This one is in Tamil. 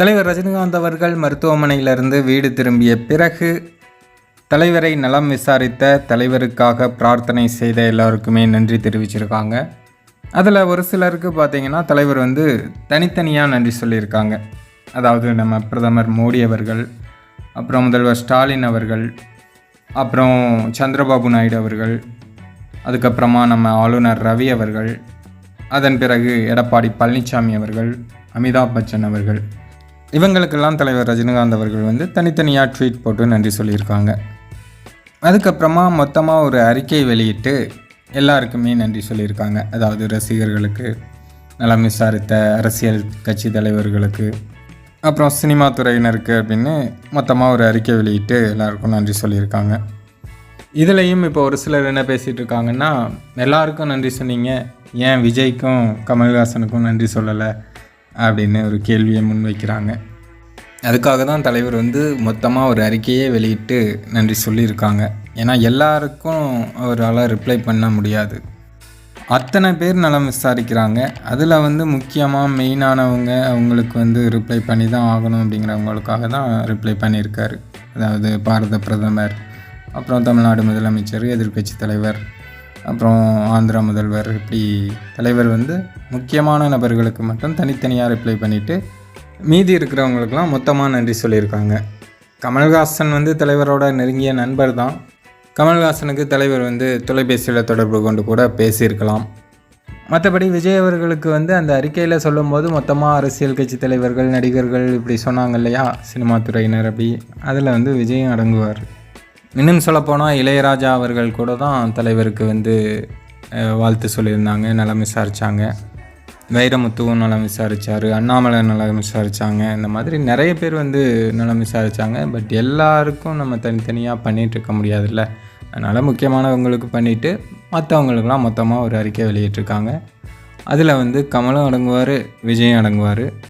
தலைவர் ரஜினிகாந்த் அவர்கள் மருத்துவமனையிலிருந்து வீடு திரும்பிய பிறகு தலைவரை நலம் விசாரித்த தலைவருக்காக பிரார்த்தனை செய்த எல்லாருக்குமே நன்றி தெரிவிச்சிருக்காங்க. அதில் ஒரு சிலருக்கு பார்த்தீங்கன்னா தலைவர் வந்து தனித்தனியாக நன்றி சொல்லியிருக்காங்க. அதாவது நம்ம பிரதமர் மோடி அவர்கள் அப்புறம் முதல்வர் ஸ்டாலின் அவர்கள் அப்புறம் சந்திரபாபு நாயுடு அவர்கள் அதுக்கப்புறமா நம்ம ஆளுநர் ரவி அவர்கள் அதன் பிறகு எடப்பாடி பழனிசாமி அவர்கள் அமிதாப் பச்சன் அவர்கள் இவங்களுக்கெல்லாம் தலைவர் ரஜினிகாந்த் அவர்கள் வந்து தனித்தனியாக ட்வீட் போட்டு நன்றி சொல்லியிருக்காங்க. அதுக்கப்புறமா மொத்தமாக ஒரு அறிக்கை வெளியிட்டு எல்லாருக்குமே நன்றி சொல்லியிருக்காங்க. அதாவது ரசிகர்களுக்கு நலம் விசாரித்த அரசியல் கட்சி தலைவர்களுக்கு அப்புறம் சினிமா துறையினருக்கு அப்படின்னு மொத்தமாக ஒரு அறிக்கை வெளியிட்டு எல்லாருக்கும் நன்றி சொல்லியிருக்காங்க. இதுலேயும் இப்போ ஒரு சிலர் என்ன பேசிகிட்டு இருக்காங்கன்னா எல்லாருக்கும் நன்றி சொன்னீங்க. ஏன் விஜய்க்கும் கமல்ஹாசனுக்கும் நன்றி சொல்லலை? அப்படின்னு ஒரு கேள்வியை முன்வைக்கிறாங்க. அதுக்காக தான் தலைவர் வந்து மொத்தமாக ஒரு அறிக்கையே வெளியிட்டு நன்றி சொல்லியிருக்காங்க. ஏன்னா எல்லாருக்கும் அவரால் ரிப்ளை பண்ண முடியாது. அத்தனை பேர் நலம் விசாரிக்கிறாங்க. அதில் வந்து முக்கியமாக மெயினானவங்க அவங்களுக்கு வந்து ரிப்ளை பண்ணி தான் ஆகணும் அப்படிங்கிறவங்களுக்காக தான் ரிப்ளை பண்ணியிருக்காரு. அதாவது பாரத பிரதமர் அப்புறம் தமிழ்நாடு முதலமைச்சர் எதிர்கட்சி தலைவர் அப்புறம் ஆந்திரா முதல்வர் இப்படி தலைவர் வந்து முக்கியமான நபர்களுக்கு மட்டும் தனித்தனியாக ரிப்ளை பண்ணிவிட்டு மீதி இருக்கிறவங்களுக்கெல்லாம் மொத்தமாக நன்றி சொல்லியிருக்காங்க. கமல்ஹாசன் வந்து தலைவரோட நெருங்கிய நண்பர் தான். கமல்ஹாசனுக்கு தலைவர் வந்து தொலைபேசியில் தொடர்பு கொண்டு கூட பேசியிருக்கலாம். மற்றபடி விஜய் அவர்களுக்கு வந்து அந்த அறிக்கையில் சொல்லும்போது மொத்தமாக அரசியல் கட்சி தலைவர்கள் நடிகர்கள் இப்படி சொன்னாங்க இல்லையா? சினிமா துறையினர் அப்படி. அதில் வந்து விஜயும் அடங்குவார். இன்னும் சொல்லப்போனால் இளையராஜா அவர்கள் கூட தான் தலைவருக்கு வந்து வாழ்த்து சொல்லியிருந்தாங்க நலம் விசாரித்தாங்க வைரமுத்துவும் நலம் விசாரித்தார் அண்ணாமலை நலம் விசாரித்தாங்க இந்த மாதிரி நிறைய பேர் வந்து நலம் விசாரித்தாங்க பட் எல்லாருக்கும் நம்ம தனித்தனியாக பண்ணிகிட்டு இருக்க முடியாதுல்ல. அதனால் முக்கியமானவங்களுக்கு பண்ணிவிட்டு மற்றவங்களுக்கெல்லாம் மொத்தமாக ஒரு அறிக்கை வெளியிட்டிருக்காங்க. அதில் வந்து கமலும் அடங்குவார் விஜயும் அடங்குவார்.